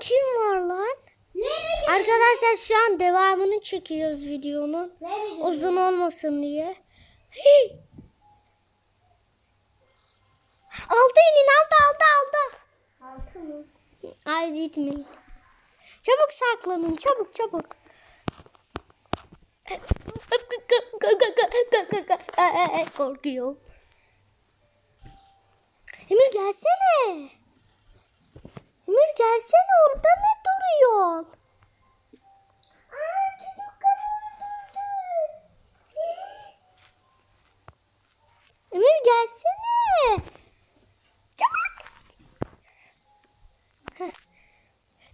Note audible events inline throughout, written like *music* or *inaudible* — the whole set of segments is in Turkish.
Kim var lan? Arkadaşlar şu an devamını çekiyoruz videonun. Uzun olmasın diye. Hey! Aldı inin aldı aldı aldı. Altı mı? Ay gitmeyin. Çabuk saklanın çabuk çabuk. Korkuyorum. Emir gelsene. Emir gelsene orada ne duruyorsun? Aa çocuk. Emir gelsene. Çabuk.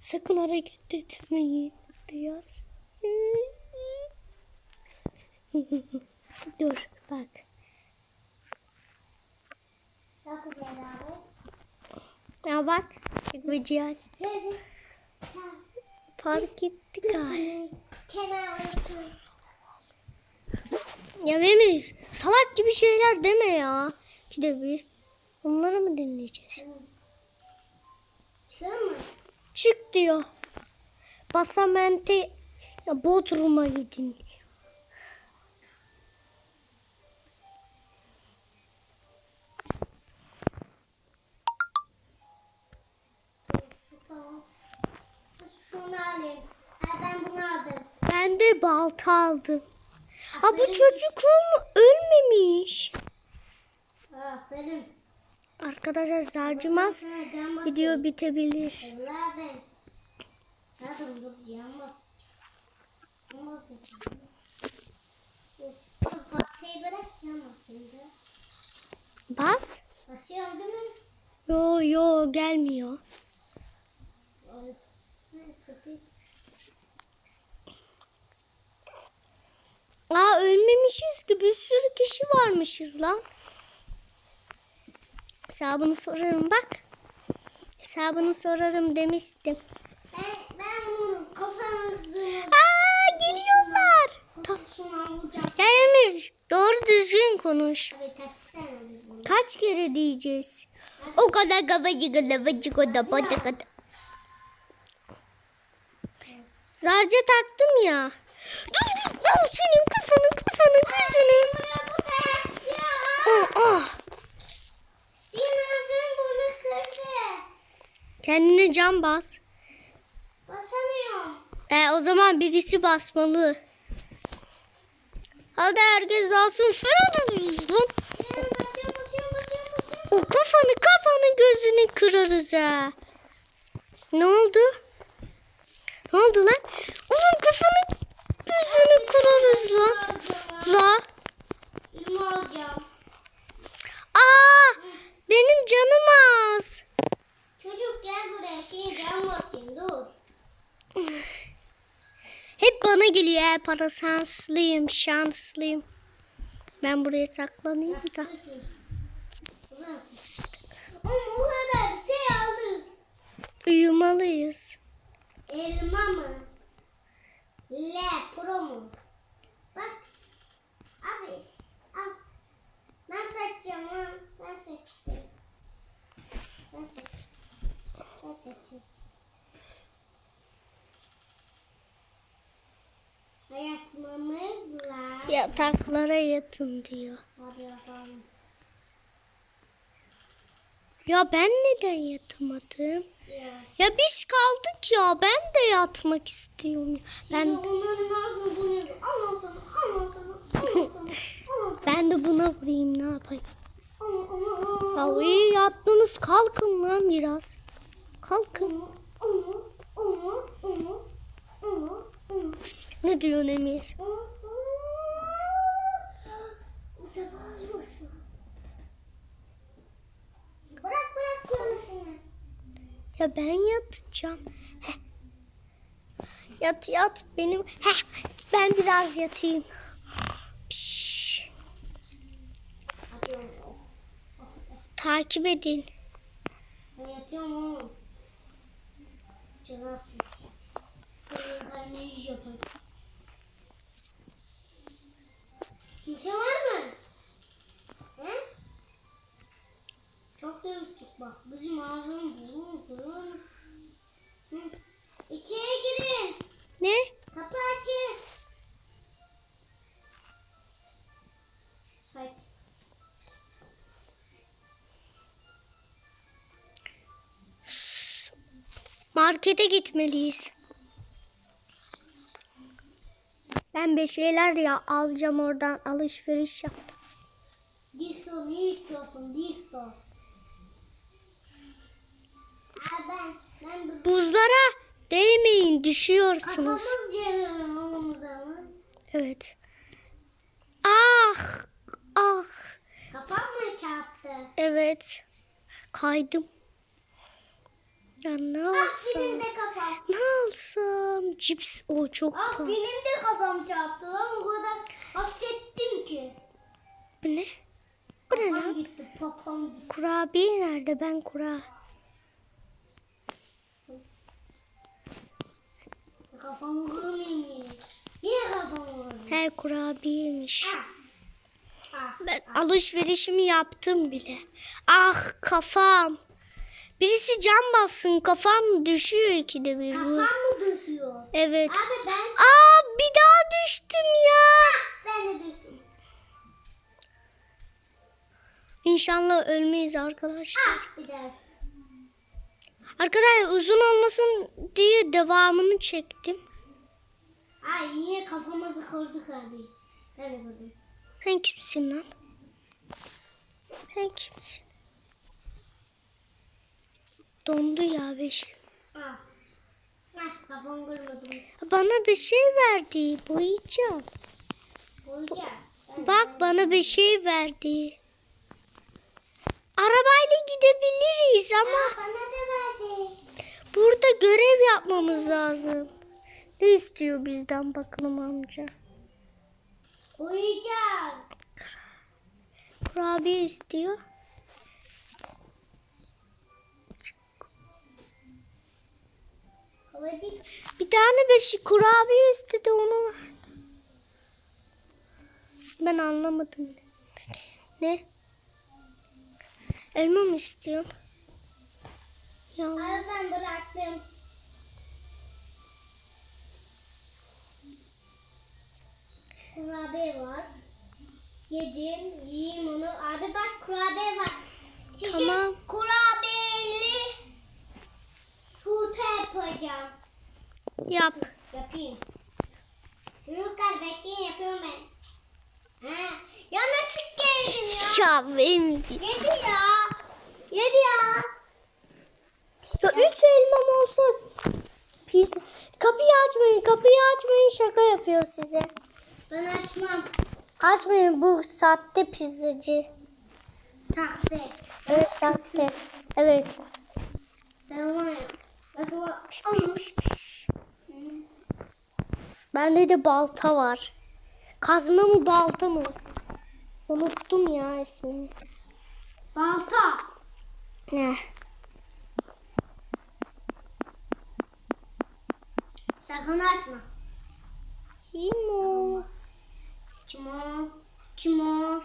Sakın hareket etmeyin diyor. *laughs* Dur bak. Ya bak. Çıkmacı aç. Nerede? Fark etti galiba. Ya Emir salak gibi şeyler deme ya. İki de bir. Onları mı dinleyeceğiz? Çık diyor. Basamente Bodrum'a gidin. Şunu alayım. Ha, ben bunu aldım. Ben de balta aldım. Ha bu çocuk ölmemiş. Aferin. Arkadaşlar zarcımaz Ha, video bitebilir. Dur cam bas. Bırak şimdi. Değil mi? Yo yo gelmiyor. Ay, ha, kötü. Aa ölmemişiz ki bir sürü kişi varmışız lan. Hesabını sorarım bak. Hesabını sorarım demiştim. Ben, ben bunu kafanızı Aa geliyorlar. Emir doğru düzgün konuş. Kaç kere diyeceğiz? O kadar kabacı kadar bacı kadar. Zarca taktım ya. Dur dur senin kafanı kafanı gözünü. Ah, ah. Bunu kırdı. Kendine cam bas. Basamıyorum. E, o zaman birisi basmalı. Hadi herkes dalsın. Şuraya da basıyorum. O kafanı kafanı gözünü kırarız ha. Ne oldu? Ne oldu lan? Oğlum kafanı gözünü kırarız lan. La. Aa, benim canım az. Çocuk gel buraya şey cam basayım dur. Hep bana geliyor ya para şanslıyım şanslıyım. Ben buraya saklanayım da. Nasılsın? Bu nasıl? Ama o kadar şey aldım. Uyumalıyız. Elma mı? L pro mu? Bak. Abi. Al. Ben seçeceğim ha. Ben seçtim. Ben seçtim. Ben seçtim. Ayakmamızla. Yataklara yatın diyor. Hadi yapalım. Ya ben neden yatamadım? Ya. Biz kaldık ya ben de yatmak istiyorum. Ben Ben onların ağzını bunu sana, al sana. ben de buna vurayım ne yapayım? Ya iyi yattınız kalkın lan biraz. Kalkın. al, al, al, al, al. Ne diyorsun Emir? Bu sefer alıyorsun. Bırak bırak görmesini. Ya ben yatacağım. Heh. Yat yat benim. Heh. Ben biraz yatayım. Piş. Takip edin. Ben yatıyorum oğlum. Cezasın. Benim kaynayı Markete gitmeliyiz. Ben bir şeyler ya alacağım oradan alışveriş yap. Disko ne istiyorsun disko? Ben, ben bu- Buzlara değmeyin düşüyorsunuz. kafamız. Evet. Ah ah Kafam mı çarptı? evet kaydım. Ya ne Ah alsam? benim de kafam. Ne alsam? Cips o çok Ah pahalı. benim de kafam çarptı lan o kadar hassettim ki. Bu ne? Bu ne lan? gitti gitti. Kurabiye nerede? Ben kura. Kafamı kırmayayım yine. Yine kafamı kırmayayım. He kurabiyeymiş. Ah. Ah. Ben alışverişimi yaptım bile. Ah kafam. Birisi cam bassın kafam düşüyor ikide bir Kafam mı düşüyor? Evet. Abi ben Aa bir daha düştüm ya. ben de düştüm. İnşallah ölmeyiz arkadaşlar. Ah bir daha. Arkadaşlar uzun olmasın diye devamını çektim. Ay yine kafamızı kırdık abi. Ben de kırdım. Sen kimsin lan? Sen kimsin? Dondu ya beş. Ah. Kırmadım. Bana bir şey verdi. Boyayacağım. Koyacağım. Ben- Bak bana bir şey verdi. Arabayla gidebiliriz ama bana da verdi. burada görev yapmamız lazım. Ne istiyor bizden bakalım amca? Koyacağız. Kurabiye istiyor. Bir tane beşi kurabiye istedi onu. Ben anlamadım. Ne? Elma mı istiyorsun? Ya Abi ben bıraktım. Kurabiye var. Yedim, yiyeyim onu. Abi bak kurabiye var. Sizin Tamam. kurabiyeli turta yapacağım. yap. Yapayım. Çocuklar bekleyin yapıyorum ben. Ha, ya nasıl geldim ya? Ya benim Yedi ya. Yedi ya. Ya üç elmam olsa pis. Kapıyı açmayın, kapıyı açmayın şaka yapıyor size. Ben açmam. Açmayın bu sahte pizzacı. Sahte. Evet sahte. Evet. Ben var? Bende de balta var. Kazma mı balta mı? Unuttum ya ismini. Balta. Ne? Sakın açma. Kim o? Kim o? Kim o?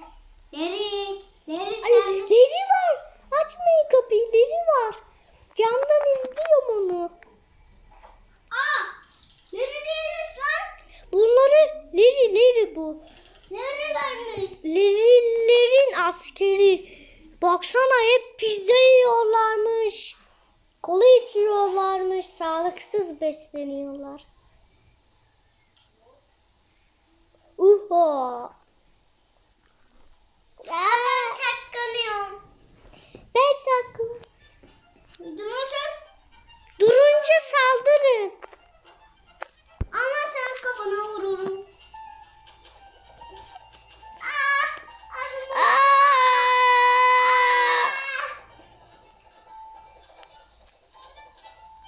Leri. Leri Ay, sen. Leri var. Açmayın kapıyı. Leri var. Camdan onu. Aa! Leri değiliz lan. Bunları Leri Leri bu. Lerilermiş. Lerilerin askeri. Baksana hep pizza yiyorlarmış. Kola içiyorlarmış. Sağlıksız besleniyorlar. Uho. Ben saklanıyorum. Ben saklı. Nasıl? Durunca saldırın. Ama sen kafana vururum. Aa!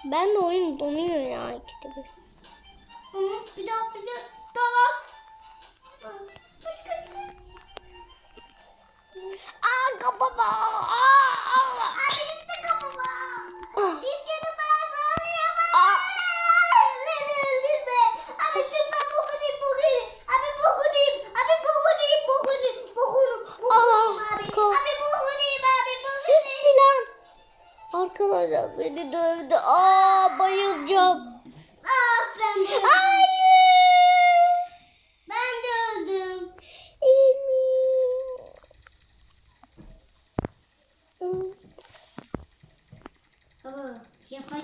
Ben de oyun donuyor ya ikide bir. Hı, Bir daha bize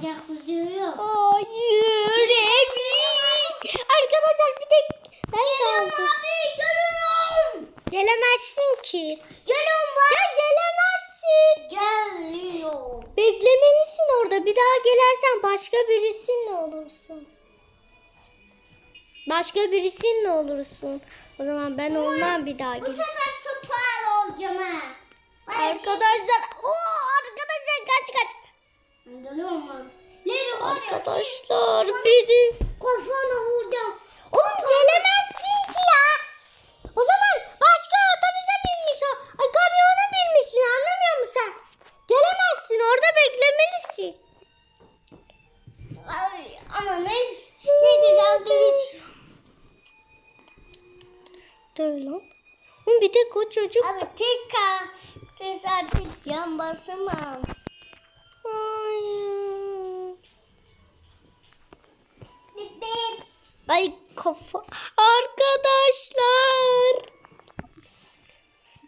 şey yok. Hayır Emin. Arkadaşlar bir tek ben kaldım. abi geliyorum. Gelemezsin ki. Geliyorum bak. Ya gelemezsin. Geliyor. Beklemelisin orada. Bir daha gelersen başka birisinle olursun. Başka birisinle olursun. O zaman ben olmam bir daha Bu sefer süper olacağım ha. Bayağı şey- Arkadaşlar, o arkadaşlar kaç kaç. Arkadaşlar biri. Kafana vuracağım. Oğlum gelemezsin ki ya. O zaman başka otobüse binmiş o. Ay, kamyona binmişsin anlamıyor musun sen? Gelemezsin orada beklemelisin. Ay, ama ne, ne güzel değil. Dur lan. Bir tek o çocuk. Abi tek ka. Biz artık can basamam. kafa. Arkadaşlar.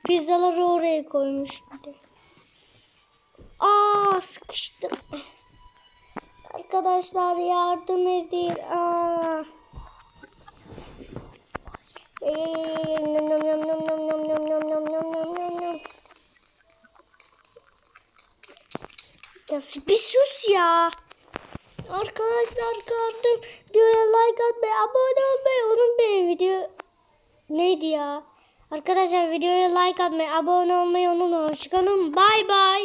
Pizzaları oraya koymuş bir de. Aa sıkıştım. Arkadaşlar yardım edin. Aa. Ya bir sus ya. Arkadaşlar kaldım. Videoya like atmayı, abone olmayı unutmayın. Video neydi ya? Arkadaşlar videoya like atmayı, abone olmayı unutmayın. Hoşçakalın. Bay bay.